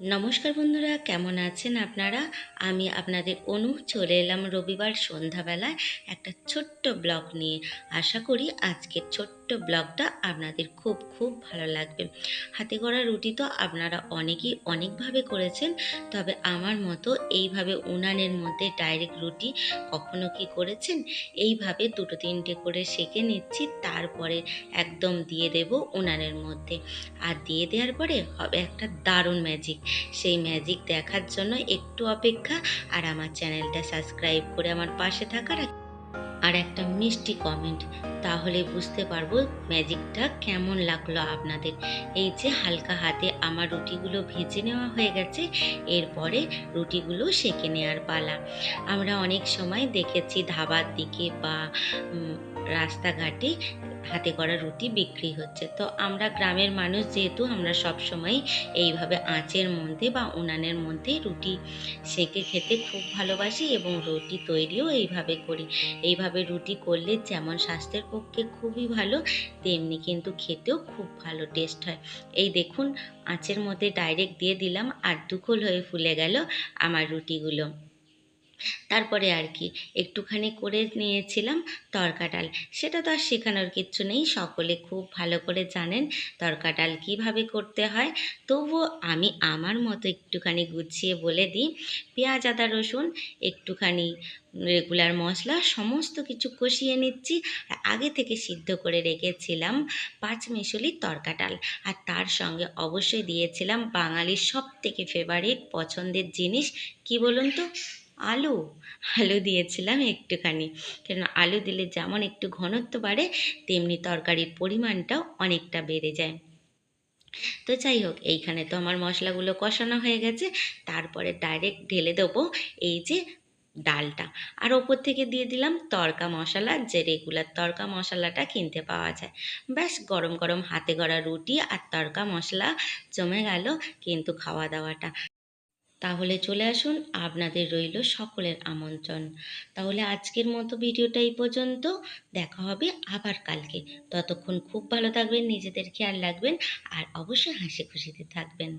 নমস্কার বন্ধুরা, কেমন আছেন আপনারা? আমি আপনাদের অনু চলে এলাম রবিবার সন্ধ্যাবেলায় একটা ছোট্ট ব্লগ নিয়ে। আশা করি আজকের ছোট্ট ব্লগটা আপনাদের খুব খুব ভালো লাগবে। হাতে করা রুটি তো আপনারা অনেকেই অনেকভাবে করেছেন, তবে আমার মতো এইভাবে উনানের মধ্যে ডাইরেক্ট রুটি কখনো কি করেছেন? এইভাবে দুটো তিনটে করে সেঁকে নিচ্ছি, তারপরে একদম দিয়ে দেব উনানের মধ্যে। আর দিয়ে দেওয়ার পরে হবে একটা দারুণ ম্যাজিক সেই ম্যাজিক দেখার জন্য একটু অপেক্ষা, আর আমার চ্যানেলটা সাবস্ক্রাইব করে আমার পাশে থাকার আর একটা মিষ্টি কমেন্ট তাহলে বুঝতে পারব ম্যাজিকটা কেমন লাগল আপনাদের। এই যে হালকা হাতে আমার রুটিগুলো ভেজে নেওয়া হয়ে গেছে, এরপরে রুটিগুলো সেঁকে নেওয়ার পালা। আমরা অনেক সময় দেখেছি ধাবার দিকে বা রাস্তাঘাটে হাতে করা রুটি বিক্রি হচ্ছে। তো আমরা গ্রামের মানুষ যেহেতু আমরা সব সময় এইভাবে আঁচের মধ্যে বা উনানের মধ্যে রুটি সেঁকে খেতে খুব ভালোবাসি এবং রুটি তৈরিও এইভাবে করি। এইভাবে রুটি করলে যেমন স্বাস্থ্যের পক্ষে খুবই ভালো, তেমনি কিন্তু খেতেও খুব ভালো টেস্ট হয়। এই দেখুন, আঁচের মধ্যে ডাইরেক্ট দিয়ে দিলাম আর দুখোল হয়ে ফুলে গেল আমার রুটিগুলো। তারপরে আর কি একটুখানি করে নিয়েছিলাম তরকা ডাল। সেটা তো আর শেখানোর কিচ্ছু নেই, সকলে খুব ভালো করে জানেন তরকা ডাল কীভাবে করতে হয়। তবুও আমি আমার মতো একটুখানি গুছিয়ে বলে দিই, পেঁয়াজ, আদা, রসুন, একটুখানি রেগুলার মশলা, সমস্ত কিছু কষিয়ে নিচ্ছি। আর আগে থেকে সিদ্ধ করে রেখেছিলাম পাঁচ মিশলির তরকা ডাল। আর তার সঙ্গে অবশ্যই দিয়েছিলাম বাঙালির সব থেকে ফেভারিট পছন্দের জিনিস, কি বলুন তো? আলু? আলু দিয়েছিলাম একটুখানি। কেন আলু দিলে যেমন একটু ঘনত্ব বাড়ে, তেমনি তরকারির পরিমাণটাও অনেকটা বেড়ে যায়। তো যাই হোক, এইখানে তো আমার মশলাগুলো কষানো হয়ে গেছে। তারপরে ডাইরেক্ট ঢেলে দেবো এই যে ডালটা। আর ওপর থেকে দিয়ে দিলাম তরকা মশলা, যে রেগুলার তরকা মশলাটা কিনতে পাওয়া যায়। ব্যাস, গরম গরম হাতে গড়া রুটি আর তরকা মশলা জমে গেল কিন্তু খাওয়া দাওয়াটা। তাহলে চলে আসুন, আপনাদের রইল সকলের আমন্ত্রণ। তাহলে আজকের মতো ভিডিওটা এই পর্যন্ত। দেখা হবে আবার কালকে। ততক্ষণ খুব ভালো থাকবেন, নিজেদের খেয়াল রাখবেন আর অবশ্যই হাসি খুশিতে থাকবেন।